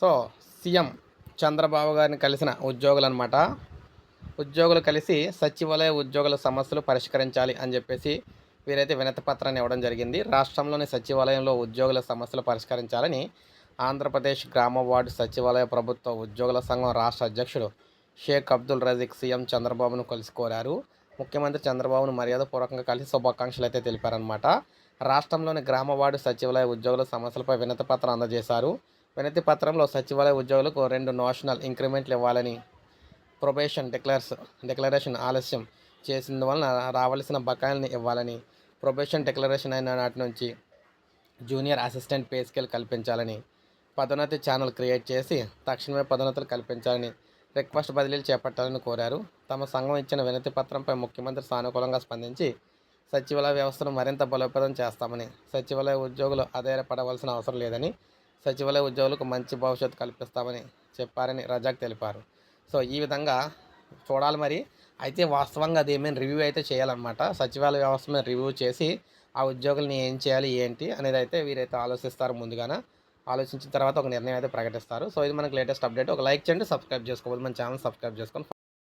So CM Chandrababu గారిని కలిసిన ఉద్యోగులు అనమాట ఉద్యోగులు కలిసి సచివాలయ ఉద్యోగుల సమస్యలు పరిష్కరించాలి అని చెప్పేసి వీరైతే వినతిపత్రాన్ని ఇవ్వడం జరిగింది. రాష్ట్రంలోని సచివాలయంలో ఉద్యోగుల సమస్యలు పరిష్కరించాలని ఆంధ్రప్రదేశ్ గ్రామ వార్డు సచివాలయ ప్రభుత్వ ఉద్యోగుల సంఘం రాష్ట్ర అధ్యక్షుడు షేక్ అబ్దుల్ రజీక్ సీఎం చంద్రబాబును కలిసి కోరారు. ముఖ్యమంత్రి చంద్రబాబును మర్యాదపూర్వకంగా కలిసి శుభాకాంక్షలు అయితే తెలిపారనమాట రాష్ట్రంలోని గ్రామ వార్డు సచివాలయ ఉద్యోగుల సమస్యలపై వినతిపత్రం అందజేశారు. వినతి పత్రంలో సచివాలయ ఉద్యోగులకు రెండు నోషనల్ ఇంక్రిమెంట్లు ఇవ్వాలని ప్రొబేషన్ డిక్లర్స్ డిక్లరేషన్ ఆలస్యం చేసినందువలన రావాల్సిన బకాయిల్ని ఇవ్వాలని ప్రొబేషన్ డిక్లరేషన్ అయిన నాటి నుంచి జూనియర్ అసిస్టెంట్ పే స్కేల్ కల్పించాలని పదోన్నతి ఛానల్ క్రియేట్ చేసి తక్షణమే పదోన్నతులు కల్పించాలని రిక్వెస్ట్ బదిలీలు చేపట్టాలని కోరారు. తమ సంఘం ఇచ్చిన వినతి పత్రంపై ముఖ్యమంత్రి సానుకూలంగా స్పందించి సచివాలయ వ్యవస్థను మరింత బలోపేతం చేస్తామని సచివాలయ ఉద్యోగులు ఆధారపడవలసిన అవసరం లేదని సచివాలయ ఉద్యోగులకు మంచి భవిష్యత్తు కల్పిస్తామని చెప్పారని రజాక్ తెలిపారు. సో ఈ విధంగా చూడాలి మరి. అయితే వాస్తవంగా అది ఏమైనా రివ్యూ అయితే చేయాలన్నమాట. సచివాలయ వ్యవస్థ మీద రివ్యూ చేసి ఆ ఉద్యోగుల్ని ఏం చేయాలి ఏంటి అనేది అయితే వీరైతే ఆలోచిస్తారు ముందుగాన. ఆలోచించిన తర్వాత ఒక నిర్ణయం అయితే ప్రకటిస్తారు. సో ఇది మనకి లేటెస్ట్ అప్డేట్. ఒక లైక్ చేయండి సబ్స్క్రైబ్ చేసుకోవాలి. మన ఛానల్ సబ్స్క్రైబ్ చేసుకొని